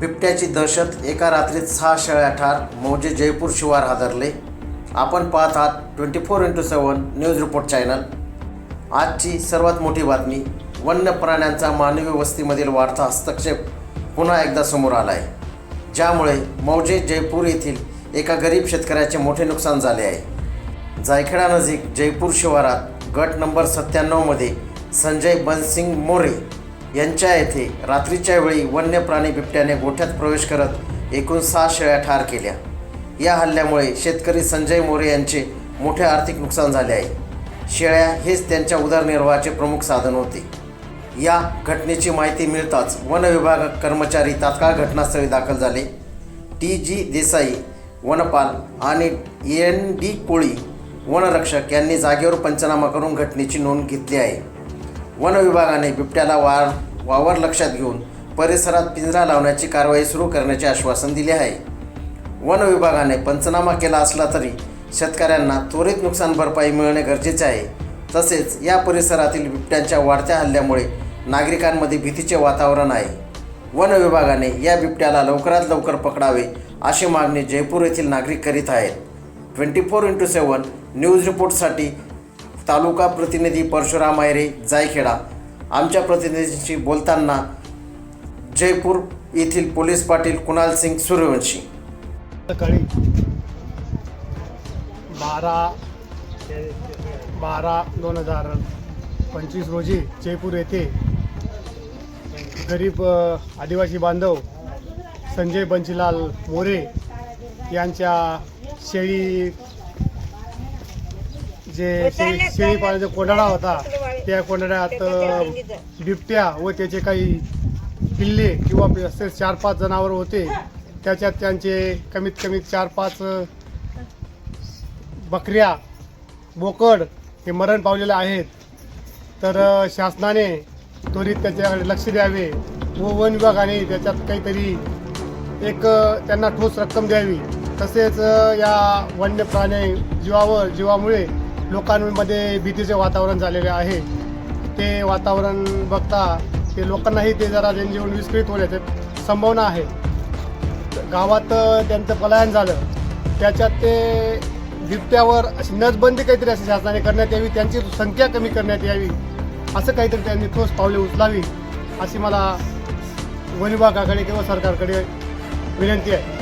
बिबट्याची दहशत. एका रात्रीत सहा शेळ्या ठार. मौजे जयपूर शिवार हादरले. आपण पाहत आहात twenty four into seven news report channel आजची सर्वात मोठी बातमी वन्य प्राण्यांचा मानवी वस्तीमधील वाढता हस्तक्षेप पुन्हा एकदा समोर आला आहे ज्यामुळे मौजे जयपूर येथील एका गरीब शेतकऱ्याचे मोठे नुकसान झाले आहे. जायखेडानजीक जयपूर शिवारात गट नंबर सत्त्याण्णवमध्ये संजय बनसिंग मोरे यांच्या येथे रात्रीच्या वेळी वन्य प्राणी बिबट्याने गोठ्यात प्रवेश करत एकूण सहा शेळ्या ठार केल्या. या हल्ल्यामुळे शेतकरी संजय मोरे यांचे मोठे आर्थिक नुकसान झाले आहे. शेळ्या हेच त्यांच्या उदरनिर्वाहाचे प्रमुख साधन होते. या घटनेची माहिती मिळताच वन विभाग कर्मचारी तात्काळ घटनास्थळी दाखल झाले. टी जी देसाई वनपाल आणि एन डी कोळी वनरक्षक यांनी जागेवर पंचनामा करून घटनेची नोंद घेतली आहे. वनविभागाने बिबट्याला वार वावर लक्षात घेऊन परिसरात पिंजरा लावण्याची कारवाई सुरू करण्याचे आश्वासन दिले आहे. वन विभागाने पंचनामा केला असला तरी शेतकऱ्यांना त्वरित नुकसान भरपाई मिळणे गरजेचे आहे. तसेच या परिसरातील बिबट्यांच्या वाढत्या हल्ल्यामुळे नागरिकांमध्ये भीतीचे वातावरण आहे. वन विभागाने या बिबट्याला लवकरात लवकर पकडावे अशी मागणी जयपूर येथील नागरिक करीत आहेत. Twenty four into seven news रिपोर्टसाठी तालुका प्रतिनिधी परशुराम आयरे जायखेडा. आमच्या प्रतिनिधींशी बोलताना जयपूर येथील पोलीस पाटील कुणाल सिंग सूर्यवंशी. सकाळी बारा बारा दोन हजार पंचवीस रोजी जयपूर येथे गरीब आदिवासी बांधव संजय बंशीलाल मोरे यांच्या शेळी जे शेळी पाळण्याचा कोंडाळा होता त्या कोंडाळ्यात बिबट्या व त्याचे काही पिल्ले किंवा असे चार पाच जनावर होते त्याच्यात त्यांचे कमीत कमी चार पाच बकऱ्या बोकड हे मरण पावलेले आहेत. तर शासनाने त्वरित त्याच्याकडे लक्ष द्यावे व वन विभागाने त्याच्यात काहीतरी एक त्यांना ठोस रक्कम द्यावी. तसेच या वन्य प्राणी जीवावर जीवामुळे लोकांमध्ये भीतीचे वातावरण झालेले आहे. ते वातावरण बघता ते लोकांनाही ते जरा जनजीवन विस्कळीत होण्याची संभावना आहे. गावात त्यांचं पलायन झालं. त्याच्यात ते बिबट्यावर अशी नसबंदी काहीतरी अशी शासनाने करण्यात यावी त्यांची संख्या कमी करण्यात यावी असं काहीतरी त्यांनी ठोस पावले उचलावी अशी मला वन विभागाकडे किंवा सरकारकडे विनंती आहे.